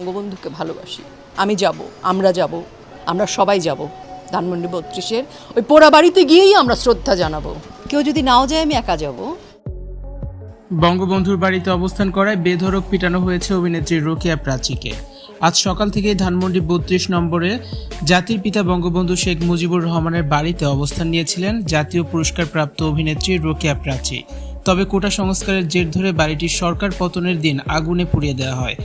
বঙ্গবন্ধুকে ভালোবাসি। আমি যাব, আমরা যাব, আমরা সবাই যাব। ধানমন্ডি বত্রিশের ওই পোড়া বাড়িতে গিয়েই আমরা শ্রদ্ধা জানাব। কেউ যদি নাও যায় আমি একা যাব। বঙ্গবন্ধুর বাড়িতে অবস্থান করায় বেধড়ক পিটানো হয়েছে অভিনেত্রী রোকেয়া প্রাচীকে। আজ সকাল থেকেই ধানমন্ডি বত্রিশ নম্বরে জাতির পিতা বঙ্গবন্ধু শেখ মুজিবুর রহমানের বাড়িতে অবস্থান নিয়েছিলেন জাতীয় পুরস্কারপ্রাপ্ত অভিনেত্রী রোকেয়া প্রাচী। তবে কোটা সংস্কারের জের ধরে বাড়িটির সরকার পতনের দিন আগুনে পুড়িয়ে দেওয়া হয়।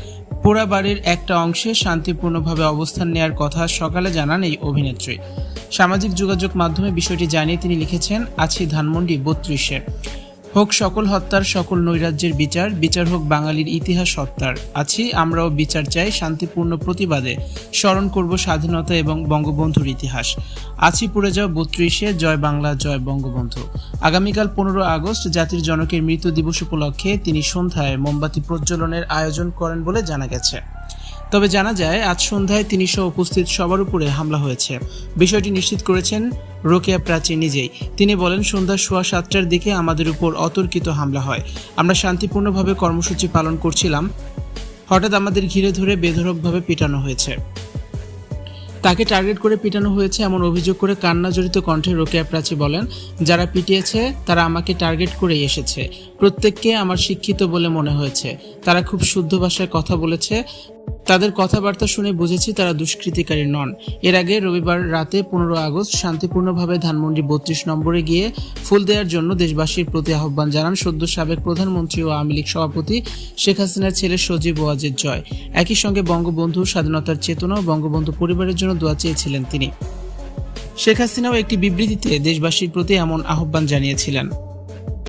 পোড়া বাড়ির একটা অংশে শান্তিপূর্ণভাবে অবস্থান নেয়ার কথা সকালে জানান এই অভিনেত্রী। সামাজিক যোগাযোগ মাধ্যমে বিষয়টি জানিয়ে তিনি লিখেছেন, আছি ধানমন্ডি বত্রিশে। হোক সকল হত্যার, সকল নৈরাজ্যের বিচার বিচার হোক বাঙালির ইতিহাস হত্যার। আছি আমরাও বিচার চাই, শান্তিপূর্ণ প্রতিবাদে স্মরণ করব স্বাধীনতা এবং বঙ্গবন্ধুর ইতিহাস। আছি পুড়ে যাও বত্রিশে, জয় বাংলা, জয় বঙ্গবন্ধু। আগামীকাল পনেরো আগস্ট, জাতির জনকের মৃত্যু দিবস উপলক্ষে তিনি সন্ধ্যায় মোমবাতি প্রজ্বলনের আয়োজন করেন বলে জানা গেছে। তবে জানা যায়, আজ সন্ধ্যায় তিনি সহ উপস্থিত সবার উপরে হামলা হয়েছে। বিষয়টি নিশ্চিত করেছেন রোকেয়া প্রাচী নিজেই। তিনি বলেন, সন্ধ্যা সোয়া সাতটার দিকে আমাদের উপর অতর্কিত হামলা হয়। আমরা শান্তিপূর্ণভাবে কর্মসূচি পালন করছিলাম। হঠাৎ আমাদের ঘিরে ধরে বেধরকভাবে পিটানো হয়েছে। তাকে টার্গেট করে পিটানো হয়েছে এমন অভিযোগ করে কান্না জড়িত কণ্ঠে রোকেয়া প্রাচী বলেন, যারা পিটিয়েছে, তারা আমাকে টার্গেট করেই এসেছে। প্রত্যেককে আমার শিক্ষিত বলে মনে হয়েছে। তারা খুব শুদ্ধ ভাষায় কথা বলেছে। তাদের কথাবার্তা শুনে বুঝেছি তারা দুষ্কৃতিকারী নন। এর আগে রবিবার রাতে পনেরো আগস্ট শান্তিপূর্ণভাবে ধানমন্ডি বত্রিশ নম্বরে গিয়ে ফুল দেওয়ার জন্য দেশবাসীর প্রতি আহ্বান জানান সদ্য সাবেক প্রধানমন্ত্রী ও আওয়ামী লীগ সভাপতি শেখ হাসিনার ছেলে সজীব ওয়াজেদ জয়। একই সঙ্গে বঙ্গবন্ধু স্বাধীনতার চেতনা ও বঙ্গবন্ধু পরিবারের জন্য দোয়া চেয়েছিলেন তিনি। শেখ হাসিনাও একটি বিবৃতিতে দেশবাসীর প্রতি এমন আহ্বান জানিয়েছিলেন।